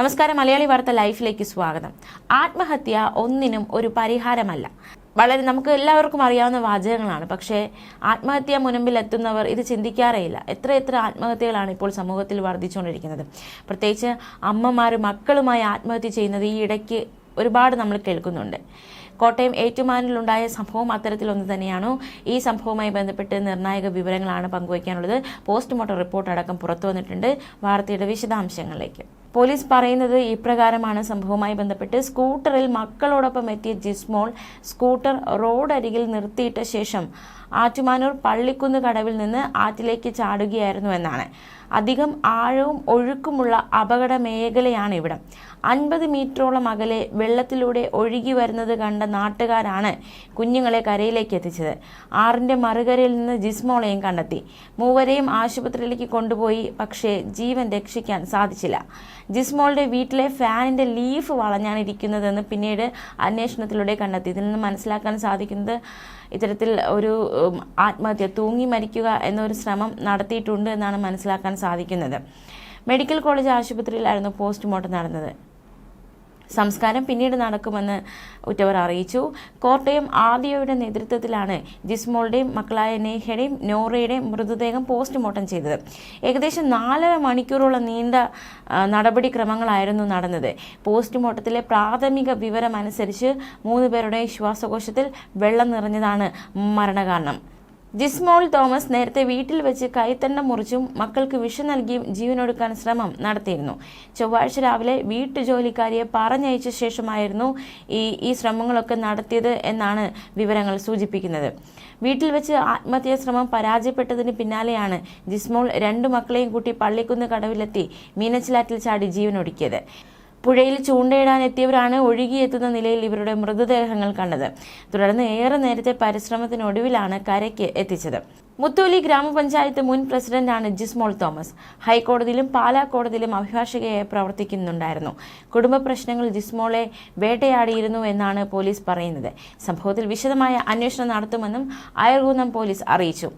നമസ്കാരം മലയാളി വാർത്ത ലൈഫിലേക്ക് സ്വാഗതം. ആത്മഹത്യ ഒന്നിനും ഒരു പരിഹാരമല്ല. വളരെ നമുക്ക് എല്ലാവർക്കും അറിയാവുന്ന വാചകങ്ങളാണ്. പക്ഷേ ആത്മഹത്യ മുൻപിൽ എത്തുന്നവർ ഇത് ചിന്തിക്കാറേയില്ല എത്ര എത്ര ആത്മഹത്യകളാണ് ഇപ്പോൾ സമൂഹത്തിൽ വർദ്ധിച്ചുകൊണ്ടിരിക്കുന്നത്. പ്രത്യേകിച്ച് അമ്മമാർ മക്കളുമായി ആത്മഹത്യ ചെയ്യുന്നത് ഈ ഇടയ്ക്ക് ഒരുപാട് നമ്മൾ കേൾക്കുന്നുണ്ട്. കോട്ടയം ഏറ്റുമാനിലുണ്ടായ സംഭവം അത്തരത്തിലൊന്ന് തന്നെയാണോ. ഈ സംഭവവുമായി ബന്ധപ്പെട്ട് നിർണായക വിവരങ്ങളാണ് പങ്കുവയ്ക്കാനുള്ളത്. പോസ്റ്റ്മോർട്ടം റിപ്പോർട്ട് അടക്കം പുറത്തു വന്നിട്ടുണ്ട്. വാർത്തയുടെ വിശദാംശങ്ങളിലേക്ക്. പോലീസ് പറയുന്നത് ഇപ്രകാരമാണ്. സംഭവവുമായി ബന്ധപ്പെട്ട് സ്കൂട്ടറിൽ മക്കളോടൊപ്പം എത്തിയ ജിസ്മോൾ സ്കൂട്ടർ റോഡരികിൽ നിർത്തിയിട്ട ശേഷം ആറ്റുമാനൂർ പള്ളിക്കുന്ന് കടവിൽ നിന്ന് ആറ്റിലേക്ക് ചാടുകയായിരുന്നു എന്നാണ്. അധികം ആഴവും ഒഴുക്കുമുള്ള അപകട മേഖലയാണ് ഇവിടം. അൻപത് മീറ്ററോളം അകലെ വെള്ളത്തിലൂടെ ഒഴുകി വരുന്നത് കണ്ട നാട്ടുകാരാണ് കുഞ്ഞുങ്ങളെ കരയിലേക്ക് എത്തിച്ചത്. ആറിന്റെ മറുകരയിൽ നിന്ന് ജിസ്മോളെയും കണ്ടെത്തി. മൂവരെയും ആശുപത്രിയിലേക്ക് കൊണ്ടുപോയി പക്ഷേ ജീവൻ രക്ഷിക്കാൻ സാധിച്ചില്ല. ജിസ്മോളുടെ വീട്ടിലെ ഫാനിന്റെ ലീഫ് വളഞ്ഞാണ് ഇരിക്കുന്നതെന്ന് പിന്നീട് അന്വേഷണത്തിലൂടെ കണ്ടെത്തി. ഇതിൽ നിന്ന് മനസ്സിലാക്കാൻ സാധിക്കുന്നത് ഇത്തരത്തിൽ ഒരു ആത്മഹത്യ തൂങ്ങി മരിക്കുക എന്നൊരു ശ്രമം നടത്തിയിട്ടുണ്ട് എന്നാണ് മനസ്സിലാക്കാൻ സാധിക്കുന്നത്. മെഡിക്കൽ കോളേജ് ആശുപത്രിയിലായിരുന്നു പോസ്റ്റ്മോർട്ടം നടന്നത്. സംസ്കാരം പിന്നീട് നടക്കുമെന്ന് ഉറ്റവർ അറിയിച്ചു. കോട്ടയം ആദിയോയുടെ നേതൃത്വത്തിലാണ് ജിസ്മോളുടെയും മക്കളായ നേഹയുടെയും നോറയുടെയും മൃതദേഹം പോസ്റ്റ്മോർട്ടം ചെയ്തത്. ഏകദേശം നാലര മണിക്കൂറോളം നീണ്ട നടപടിക്രമങ്ങളായിരുന്നു നടന്നത്. പോസ്റ്റ്മോർട്ടത്തിലെ പ്രാഥമിക വിവരമനുസരിച്ച് മൂന്ന് പേരുടെ ശ്വാസകോശത്തിൽ വെള്ളം നിറഞ്ഞതാണ് മരണകാരണം. ജിസ്മോൾ തോമസ് നേരത്തെ വീട്ടിൽ വെച്ച് കൈത്തണ്ട മുറിച്ചും മക്കൾക്ക് വിഷം നൽകിയും ജീവനൊടുക്കാൻ ശ്രമം നടത്തിയിരുന്നു. ചൊവ്വാഴ്ച രാവിലെ വീട്ടുജോലിക്കാരിയെ പറഞ്ഞയച്ച ശേഷമായിരുന്നു ഈ ഈ ശ്രമങ്ങളൊക്കെ നടത്തിയത് എന്നാണ് വിവരങ്ങൾ സൂചിപ്പിക്കുന്നത്. വീട്ടിൽ വെച്ച് ആത്മഹത്യാ ശ്രമം പരാജയപ്പെട്ടതിന് പിന്നാലെയാണ് ജിസ്മോൾ രണ്ടു മക്കളെയും കൂട്ടി പള്ളിക്കുന്ന് കടവിലെത്തി മീനച്ചിലാറ്റിൽ ചാടി ജീവനൊടുക്കിയത്. പുഴയിൽ ചൂണ്ടയിടാൻ എത്തിയവരാണ് ഒഴുകിയെത്തുന്ന നിലയിൽ ഇവരുടെ മൃതദേഹങ്ങൾ കണ്ടത്. തുടർന്ന് ഏറെ നേരത്തെ പരിശ്രമത്തിനൊടുവിലാണ് കരയ്ക്ക് എത്തിച്ചത്. മുത്തോലി ഗ്രാമപഞ്ചായത്ത് മുൻ പ്രസിഡന്റാണ് ജിസ്മോൾ തോമസ്. ഹൈക്കോടതിയിലും പാലാ കോടതിയിലും അഭിഭാഷകയായി പ്രവർത്തിക്കുന്നുണ്ടായിരുന്നു. കുടുംബ പ്രശ്നങ്ങൾ ജിസ്മോളെ വേട്ടയാടിയിരുന്നു എന്നാണ് പോലീസ് പറയുന്നത്. സംഭവത്തിൽ വിശദമായ അന്വേഷണം നടത്തുമെന്നും അയർകുന്നം പോലീസ് അറിയിച്ചു.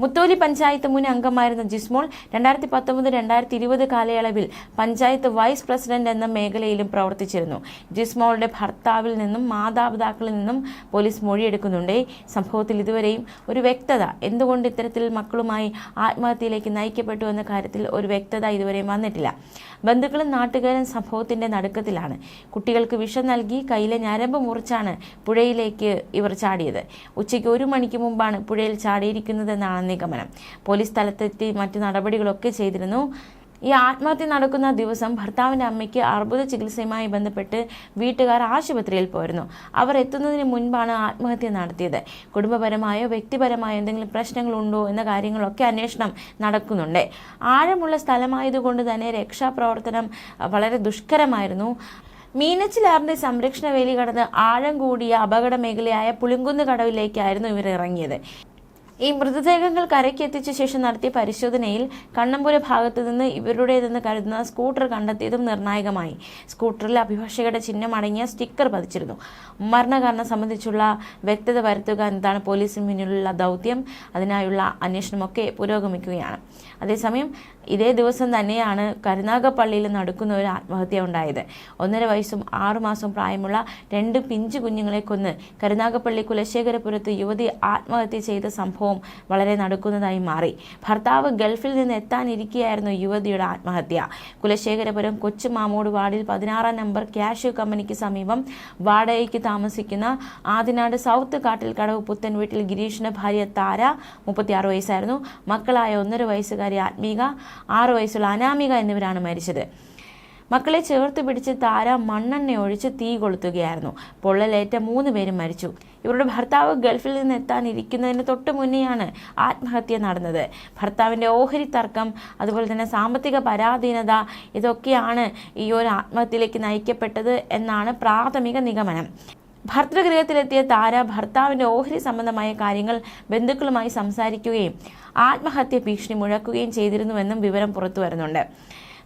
മുത്തോലി പഞ്ചായത്ത് മുൻ അംഗമായിരുന്ന ജിസ്മോൾ രണ്ടായിരത്തി പത്തൊമ്പത് രണ്ടായിരത്തി ഇരുപത് കാലയളവിൽ പഞ്ചായത്ത് വൈസ് പ്രസിഡന്റ് എന്ന മേഖലയിലും പ്രവർത്തിച്ചിരുന്നു. ജിസ്മോളുടെ ഭർത്താവിൽ നിന്നും മാതാപിതാക്കളിൽ നിന്നും പോലീസ് മൊഴിയെടുക്കുന്നുണ്ട്. സംഭവത്തിൽ ഇതുവരെയും ഒരു വ്യക്തത എന്തുകൊണ്ട് ഇത്തരത്തിൽ മക്കളുമായി ആത്മഹത്യയിലേക്ക് നയിക്കപ്പെട്ടു എന്ന കാര്യത്തിൽ ഒരു വ്യക്തത ഇതുവരെയും വന്നിട്ടില്ല. ബന്ധുക്കളും നാട്ടുകാരും സംഭവത്തിന്റെ നടുക്കത്തിലാണ്. കുട്ടികൾക്ക് വിഷം നൽകി കയ്യിലെ ഞരമ്പ് മുറിച്ചാണ് പുഴയിലേക്ക് ഇവർ ചാടിയത്. ഉച്ചയ്ക്ക് ഒരു മണിക്ക് മുമ്പാണ് പുഴയിൽ ചാടിയിരിക്കുന്നതെന്നാണ് നിഗമനം. പോലീസ് സ്ഥലത്തെത്തി മറ്റു നടപടികളൊക്കെ ചെയ്തിരുന്നു. ഈ ആത്മഹത്യ നടക്കുന്ന ദിവസം ഭർത്താവിന്റെ അമ്മയ്ക്ക് അർബുദ ചികിത്സയുമായി ബന്ധപ്പെട്ട് വീട്ടുകാർ ആശുപത്രിയിൽ പോയിരുന്നു. അവർ എത്തുന്നതിന് മുൻപാണ് ആത്മഹത്യ നടത്തിയത്. കുടുംബപരമായോ വ്യക്തിപരമായോ എന്തെങ്കിലും പ്രശ്നങ്ങളുണ്ടോ എന്ന കാര്യങ്ങളൊക്കെ അന്വേഷണം നടക്കുന്നുണ്ട്. ആഴമുള്ള സ്ഥലമായതുകൊണ്ട് തന്നെ രക്ഷാപ്രവർത്തനം വളരെ ദുഷ്കരമായിരുന്നു. മീനച്ചിലാറിന്റെ സംരക്ഷണ വേലി കടന്ന് ആഴം കൂടിയ അപകട മേഖലയായ പുളിങ്കുന്ന് കടവിലേക്കായിരുന്നു ഇവർ ഇറങ്ങിയത്. ഈ മൃതദേഹങ്ങൾ കരയ്ക്ക് എത്തിച്ച ശേഷം നടത്തിയ പരിശോധനയിൽ കണ്ണമ്പുര ഭാഗത്തു നിന്ന് ഇവരുടേതെന്ന് കരുതുന്ന സ്കൂട്ടർ കണ്ടെത്തിയതും നിർണായകമായി. സ്കൂട്ടറിൽ അഭിഭാഷകരുടെ ചിഹ്നം അടങ്ങിയ സ്റ്റിക്കർ പതിച്ചിരുന്നു. മരണകാരണം സംബന്ധിച്ചുള്ള വ്യക്തത വരുത്തുക എന്നതാണ് പോലീസിന് മുന്നിലുള്ള ദൗത്യം. അതിനായുള്ള അന്വേഷണമൊക്കെ പുരോഗമിക്കുകയാണ്. അതേസമയം ഇതേ ദിവസം തന്നെയാണ് കരുനാഗപ്പള്ളിയിൽ നടക്കുന്ന ഒരു ആത്മഹത്യ ഉണ്ടായത്. ഒന്നര വയസ്സും ആറുമാസം പ്രായമുള്ള രണ്ട് പിഞ്ചു കുഞ്ഞുങ്ങളെ കൊന്ന് കരുനാഗപ്പള്ളി കുലശേഖരപുരത്ത് യുവതി ആത്മഹത്യ ചെയ്ത സംഭവം വളരെ നടക്കുന്നതായി മാറി. ഭർത്താവ് ഗൾഫിൽ നിന്ന് എത്താനിരിക്കുകയായിരുന്നു യുവതിയുടെ ആത്മഹത്യ. കുലശേഖരപുരം കൊച്ചു മാമോട് വാർഡിൽ പതിനാറാം നമ്പർ ക്യാഷ് കമ്പനിക്ക് സമീപം വാടകയ്ക്ക് താമസിക്കുന്ന ആദിനാട് സൗത്ത് കാട്ടിൽ കടവ് പുത്തൻ വീട്ടിൽ ഗിരീഷിന്റെ ഭാര്യ താര മുപ്പത്തിയാറ് വയസ്സായിരുന്നു. മക്കളായ ഒന്നര വയസ്സുകാരി ആത്മീക ആറ് വയസ്സുള്ള അനാമിക എന്നിവരാണ് മരിച്ചത്. മക്കളെ ചേർത്ത് പിടിച്ച് താര മണ്ണെണ്ണ ഒഴിച്ച് തീ കൊളുത്തുകയായിരുന്നു. പൊള്ളലേറ്റ മൂന്ന് പേരും മരിച്ചു. ഇവരുടെ ഭർത്താവ് ഗൾഫിൽ നിന്ന് എത്താനിരിക്കുന്നതിന് തൊട്ട് മുന്നെയാണ് ആത്മഹത്യ നടന്നത്. ഭർത്താവിന്റെ ഓഹരി തർക്കം അതുപോലെ തന്നെ സാമ്പത്തിക പരാധീനത ഇതൊക്കെയാണ് ഈ ഒരു ആത്മഹത്യയിലേക്ക് നയിക്കപ്പെട്ടത് എന്നാണ് പ്രാഥമിക നിഗമനം. ഭർത്തൃഗൃഹത്തിലെത്തിയ താര ഭർത്താവിന്റെ ഓഹരി സംബന്ധമായ കാര്യങ്ങൾ ബന്ധുക്കളുമായി സംസാരിക്കുകയും ആത്മഹത്യ ഭീഷണി മുഴക്കുകയും ചെയ്തിരുന്നുവെന്നും വിവരം പുറത്തു വരുന്നുണ്ട്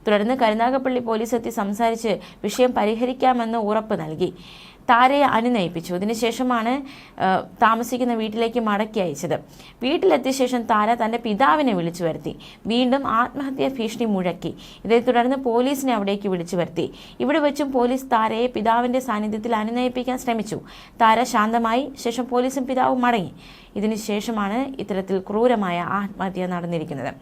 തുടർന്ന് കരുനാഗപ്പള്ളി പോലീസ് എത്തി സംസാരിച്ച് വിഷയം പരിഹരിക്കാമെന്ന് ഉറപ്പ് നൽകി. താരയെ അനുനയിപ്പിച്ചു. ഇതിനുശേഷമാണ് ആ, താമസിക്കുന്ന വീട്ടിലേക്ക് മടക്കി അയച്ചത്. വീട്ടിലെത്തിയ ശേഷം താര തന്റെ പിതാവിനെ വിളിച്ചു വരുത്തി. വീണ്ടും ആത്മഹത്യാ ഭീഷണി മുഴക്കി. ഇതേ തുടർന്ന് പോലീസിനെ അവിടേക്ക് വിളിച്ചു വരുത്തി. ഇവിടെ വെച്ചും പോലീസ് താരയെ പിതാവിന്റെ സാന്നിധ്യത്തിൽ അനുനയിപ്പിക്കാൻ ശ്രമിച്ചു. താര ശാന്തമായി ശേഷം പോലീസും പിതാവും മടങ്ങി. ഇതിനുശേഷമാണ് ഇത്തരത്തിൽ ക്രൂരമായ ആത്മഹത്യ നടന്നിരിക്കുന്നത്.